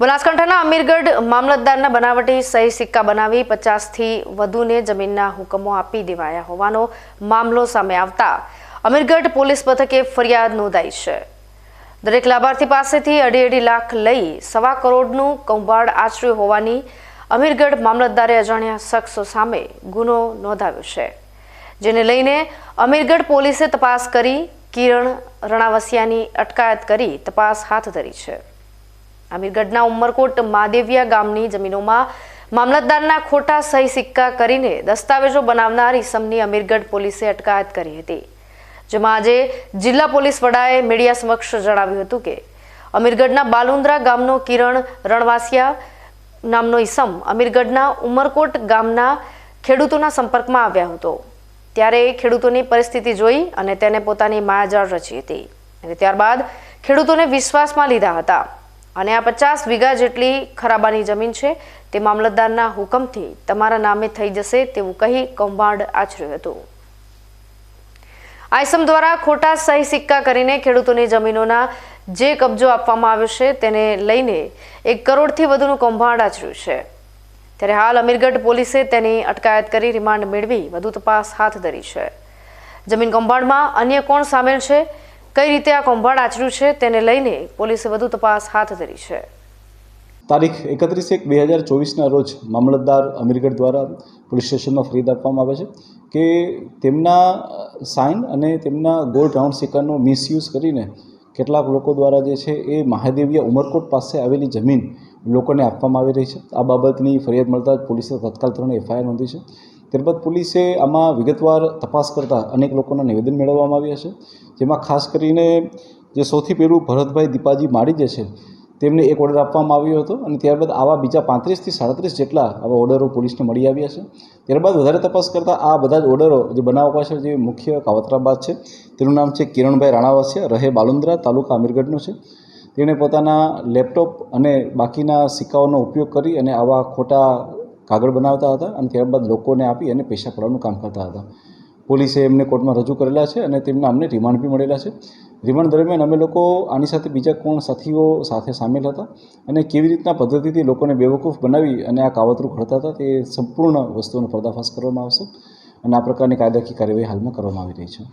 બનાસકાંઠાના અમીરગઢ મામલતદારના બનાવટી સહી સિક્કા બનાવી પચાસથી વધુને જમીનના હુકમો આપી દેવાયા હોવાનો મામલો સામે આવતા અમીરગઢ પોલીસ મથકે ફરિયાદ નોંધાઈ છે. દરેક લાભાર્થી પાસેથી અઢી અઢી લાખ લઈ સવા કરોડનું કૌભાંડ આચર્યું હોવાની અમીરગઢ મામલતદારે અજાણ્યા શખ્સો સામે ગુનો નોંધાવ્યો છે. જેને લઈને અમીરગઢ પોલીસે તપાસ કરી કિરણ રણાવસિયાની અટકાયત કરી તપાસ હાથ ધરી છે. અમીરગઢના ઉમરકોટ માદેવિયા ગામની જમીનોમાં મામલતદારના ખોટા સહી સિક્કા કરીને દસ્તાવેજો બનાવનાર ઈસમની અમીરગઢ પોલીસે અટકાયત કરી હતી. જેમાં આજે જિલ્લા પોલીસ વડાએ મીડિયા સમક્ષ જણાવ્યું હતું કે, અમીરગઢના બાલુંદ્રા ગામનો કિરણ રણવાસિયા નામનો ઈસમ અમીરગઢના ઉમરકોટ ગામના ખેડૂતોના સંપર્કમાં આવ્યા હતો. ત્યારે ખેડૂતોની પરિસ્થિતિ જોઈ અને તેને પોતાની માયાજાળ રચી હતી અને ત્યારબાદ ખેડૂતોને વિશ્વાસમાં લીધા હતા. અને આ પચાસ વીઘા જેટલી ખરાબાની જમીન છે, તે મામલતદારના હુકમથી તમારા નામે થઈ જશે તેવું કહી કૌભાંડ આચર્યું હતું. આઈસમ દ્વારા ખોટા સહી સિક્કા કરીને ખેડૂતોની જમીનોના જે કબજો આપવામાં આવ્યો છે, તેને લઈને એક કરોડથી વધુનું કૌભાંડ આચર્યું છે. ત્યારે હાલ અમીરગઢ પોલીસે તેની અટકાયત કરી રિમાન્ડ મેળવી વધુ તપાસ હાથ ધરી છે. જમીન કૌભાંડમાં અન્ય કોણ સામેલ છે કઈ રીતે આ કૌભાંડ આચર્યું છે તેને લઈને પોલીસે વધુ તપાસ હાથ ધરી છે. તારીખ એકત્રીસ એક બે હજાર ચોવીસના રોજ મામલતદાર અમીરગઢ દ્વારા પોલીસ સ્ટેશનમાં ફરિયાદ આપવામાં આવે છે કે તેમના સાઇન અને તેમના ગોલ્ડ રાઉન્ડ સિક્કાનો મિસયુઝ કરીને કેટલાક લોકો દ્વારા જે છે એ મહાદેવિયા ઉમરકોટ પાસે આવેલી જમીન લોકોને આપવામાં આવી રહી છે. આ બાબતની ફરિયાદ મળતા જ પોલીસે તત્કાલ ધોરણે એફઆઈઆર નોંધી છે. ત્યારબાદ પોલીસે આમાં વિગતવાર તપાસ કરતાં અનેક લોકોના નિવેદન મેળવવામાં આવ્યા છે. જેમાં ખાસ કરીને જે સૌથી પહેલું ભરતભાઈ દીપાજી માળી જે છે, તેમને એક ઓર્ડર આપવામાં આવ્યો હતો અને ત્યારબાદ આવા બીજા પાંત્રીસથી સાડત્રીસ જેટલા આવા ઓર્ડરો પોલીસને મળી આવ્યા છે. ત્યારબાદ વધારે તપાસ કરતાં આ બધા જ ઓર્ડરો જે બનાવવા પાછળ જે મુખ્ય કાવતરાબાદ છે, તેનું નામ છે કિરણભાઈ રાણાવાસિયા, રહે બાલુંદ્રા, તાલુકા અમીરગઢનું છે. તેણે પોતાના લેપટોપ અને બાકીના સિક્કાઓનો ઉપયોગ કરી અને આવા ખોટા કાગળ બનાવતા હતા અને ત્યારબાદ લોકોને આપી અને પૈસા પડવાનું કામ કરતા હતા. પોલીસે એમને કોર્ટમાં રજૂ કરેલા છે અને તેમના અમને રિમાન્ડ બી મળેલા છે. રિમાન્ડ દરમિયાન અમે લોકો આની સાથે બીજા કોણ સાથીઓ સાથે સામેલ હતા અને કેવી રીતના પદ્ધતિથી લોકોને બેવકૂફ બનાવી અને આ કાવતરું ઘડતા હતા તે સંપૂર્ણ વસ્તુનો પર્દાફાશ કરવામાં આવશે અને આ પ્રકારની કાયદાકીય કાર્યવાહી હાલમાં કરવામાં આવી રહી છે.